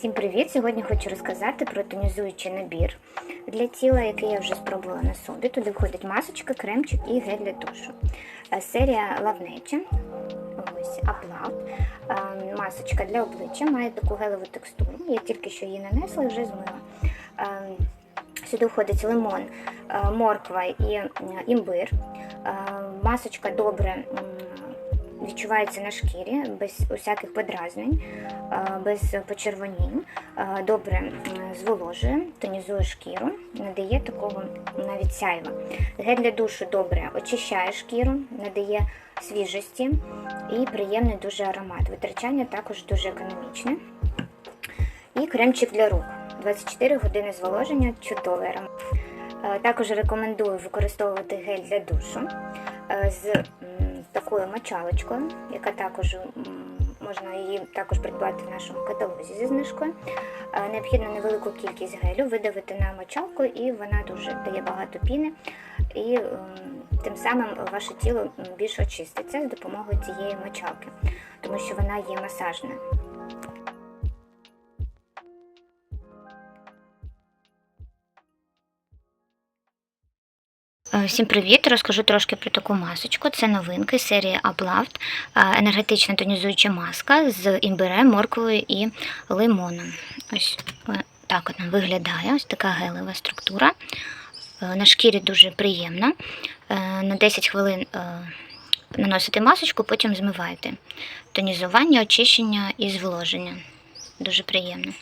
Всім привіт! Сьогодні хочу розказати про тонізуючий набір для тіла, який я вже спробувала на собі. Туди входить масочка, кремчик і гель для душу. Е, Серія Love Nature. Е, Масочка для обличчя має таку гелеву текстуру. Я тільки що її нанесла і вже змила. Е, Сюди входить лимон, морква і імбир. Масочка добре відчувається на шкірі, без усяких подразнень, е, без почервонінь. Е, Добре зволожує, тонізує шкіру, надає такого навіть сяйва. Гель для душу добре очищає шкіру, надає свіжості і приємний дуже аромат. Витрачання також дуже економічне. І кремчик для рук. 24 години зволоження, чудовий аромат. Е, Також рекомендую використовувати гель для душу з такою мочалочкою, яка також можна її також придбати в нашому каталозі зі знижкою. Е, Необхідно невелику кількість гелю видавити на мочалку, і вона дуже дає багато піни, і тим самим ваше тіло більше більш очиститься з допомогою цієї мочалки, тому що вона є масажною. Всім привіт! Розкажу трошки про таку масочку. Це новинки серії Uploved, е, енергетична тонізуюча маска з імбирем, морквою і лимоном. Ось е, так вона виглядає, ось така гелева структура. Е, На шкірі дуже приємна. Е, На 10 хвилин е, наносите масочку, потім змиваєте. Тонізування, очищення і зволоження. Дуже приємно.